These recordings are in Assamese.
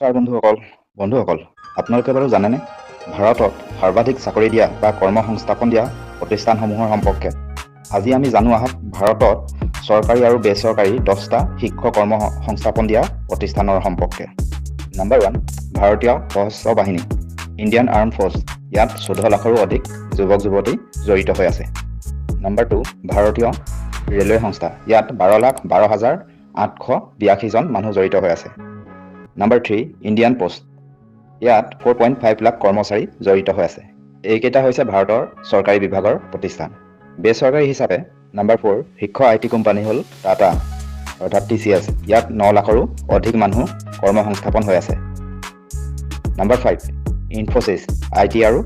নমস্কাৰ বন্ধুসকল। বন্ধুসকল আপোনালোকে বাৰু জানেনে? ভাৰতত সৰ্বাধিক চাকৰি দিয়া বা কৰ্ম সংস্থাপন দিয়া প্ৰতিষ্ঠানসমূহৰ সম্পৰ্কে। আজি আমি জানো আহক ভাৰতত চৰকাৰী আৰু বেচৰকাৰী দহটা শিক্ষক কৰ্ম সংস্থাপন দিয়া প্ৰতিষ্ঠানৰ সম্পৰ্কে। নাম্বাৰ ওৱান ভাৰতীয় সশস্ত্ৰ বাহিনী ইণ্ডিয়ান আৰ্ম ফ'ৰ্চ ইয়াত চৈধ্য লাখৰো অধিক যুৱক যুৱতী জড়িত হৈ আছে। নাম্বাৰ টু ভাৰতীয় ৰেলৱে সংস্থা ইয়াত বাৰ লাখ বাৰ হাজাৰ আঠশ বিয়াশীজন মানুহ জড়িত হৈ আছে। নাম্বাৰ থ্ৰী ইণ্ডিয়ান পোষ্ট ইয়াত ফ'ৰ পইণ্ট ফাইভ লাখ কৰ্মচাৰী জড়িত হৈ আছে। এইকেইটা হৈছে ভাৰতৰ চৰকাৰী বিভাগৰ প্ৰতিষ্ঠান। বেচৰকাৰী হিচাপে নাম্বাৰ ফ'ৰ শিক্ষক আই টি কোম্পানী হ'ল টাটা অৰ্থাৎ টি চি এছ ইয়াত ন লাখৰো অধিক মানুহ কৰ্ম সংস্থাপন হৈ আছে। Number five Infosys I T আৰু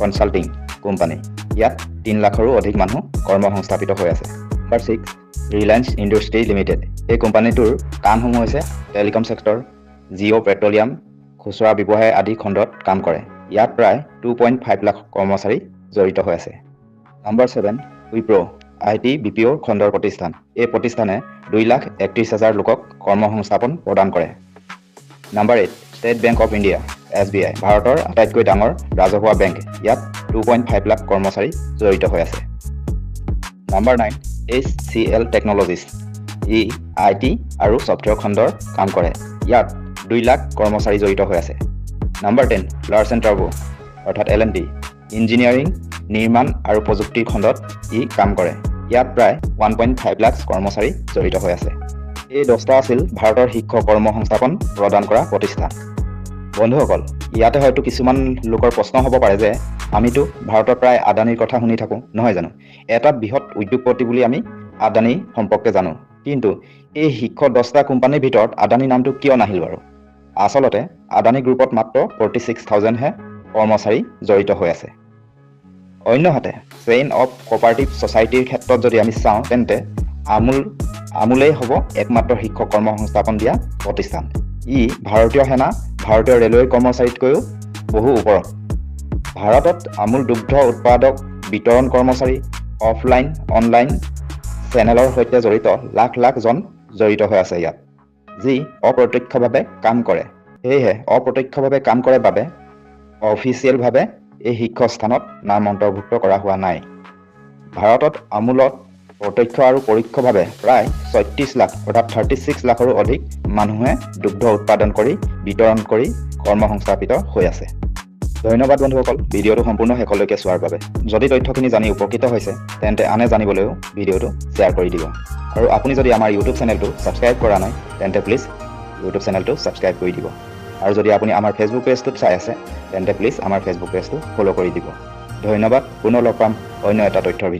কনচাল্টিং কোম্পানী। ইয়াত তিনি লাখৰো অধিক মানুহ কৰ্ম সংস্থাপিত হৈ আছে। Number six Reliance industry limited এই কোম্পানীটোৰ কামসমূহ হৈছে টেলিকম ছেক্টৰ জিঅ' পেট্ৰলিয়াম খুচুৰা ব্যৱসায় আদি খণ্ডত কাম কৰে। ইয়াত প্ৰায় টু পইণ্ট ফাইভ লাখ কৰ্মচাৰী জড়িত হৈ আছে। Number seven Wipro' I T B P O' খণ্ডৰ প্ৰতিষ্ঠান। এই প্ৰতিষ্ঠানে দুই লাখ একত্ৰিছ হাজাৰ লোকক কৰ্ম সংস্থাপন প্ৰদান কৰে। Number eight State Bank of India S B I ভাৰতৰ আটাইতকৈ ডাঙৰ ৰাজহুৱা বেংক ইয়াত টু পইণ্ট ফাইভ লাখ কৰ্মচাৰী জড়িত হৈ আছে। Number nine H C L technologies E I T আৰু ছফ্টৱেৰ খণ্ডৰ কাম কৰে। ইয়াত দুই লাখ কৰ্মচাৰী জড়িত হৈ আছে। নাম্বাৰ টেন লাৰ্ছ এণ্ড টাৰ্বো অৰ্থাৎ এল এন টি ইঞ্জিনিয়াৰিং নিৰ্মাণ আৰু প্ৰযুক্তিৰ খণ্ডত ই কাম কৰে। ইয়াত প্ৰায় ওৱান পইণ্ট ফাইভ লাখ কৰ্মচাৰী জড়িত হৈ আছে। এই দহটা আছিল ভাৰতৰ শিক্ষক কৰ্ম সংস্থাপন প্ৰদান কৰা প্ৰতিষ্ঠান। বন্ধুসকল ইয়াতে হয়তো কিছুমান লোকৰ প্ৰশ্ন হ'ব পাৰে যে আমিতো ভাৰতৰ প্ৰায় আদানীৰ কথা শুনি থাকোঁ নহয় জানো? এটা বৃহৎ উদ্যোগপতি বুলি আমি আদানী সম্পৰ্কে জানো। কিন্তু এই শীৰ্ষ দহটা কোম্পানীৰ ভিতৰত আদানী নামটো কিয় নাহিল বাৰু? আচলতে আদানী গ্ৰুপত মাত্ৰ ফৰ্টি ছিক্স থাউজেণ্ডহে কৰ্মচাৰী জড়িত হৈ আছে। অন্যহাতে চেইন অৱ কপাৰেটিভ ছ'চাইটিৰ ক্ষেত্ৰত যদি আমি চাওঁ তেন্তে আমুল আমুলেই হ'ব একমাত্ৰ শিক্ষক কৰ্ম সংস্থাপন দিয়া প্ৰতিষ্ঠান। ই ভাৰতীয় সেনা ভাৰতীয় ৰেলৱে কৰ্মচাৰীতকৈও বহু ওপৰত। ভাৰতত আমুল দুগ্ধ উৎপাদক বিতৰণ কৰ্মচাৰী অফলাইন অনলাইন চেনেলৰ সৈতে জড়িত লাখ লাখজন জড়িত হৈ আছে ইয়াত। যি অপ্ৰত্যক্ষভাৱে কাম কৰে। সেয়েহে অপ্ৰত্যক্ষভাৱে কাম কৰে বাবে অফিচিয়েলভাৱে এই শীৰ্ষস্থানত নাম অন্তৰ্ভুক্ত কৰা হোৱা নাই। ভাৰতত আমুলত প্ৰত্যক্ষ আৰু পৰোক্ষভাৱে প্ৰায় ছয়ত্ৰিছ লাখ অৰ্থাৎ থাৰ্টি ছিক্স লাখৰো অধিক মানুহে দুগ্ধ উৎপাদন কৰি বিতৰণ কৰি কৰ্ম সংস্থাপিত হৈ আছে। ধন্যবাদ, বন্ধুসকল। ভিডিঅ'টো সম্পূৰ্ণ শেষলৈকে চোৱাৰ বাবে। যদি তথ্যখিনি জানি উপকৃত হৈছে, তেন্তে আনে জানিবলৈও ভিডিঅ'টো শ্বেয়াৰ কৰি দিব। আৰু আপুনি যদি আমাৰ ইউটিউব চেনেলটো ছাবস্ক্ৰাইব কৰা নাই, তেন্তে প্লিজ ইউটিউব চেনেলটো ছাবস্ক্ৰাইব কৰি দিব। আৰু যদি আপুনি আমাৰ ফেচবুক পেজটোত চাই আছে, তেন্তে প্লিজ আমাৰ ফেচবুক পেজটো ফ'ল' কৰি দিব। ধন্যবাদ, পুনৰ লগ পাম অন্য এটা তথ্যৰ ভিডিঅ'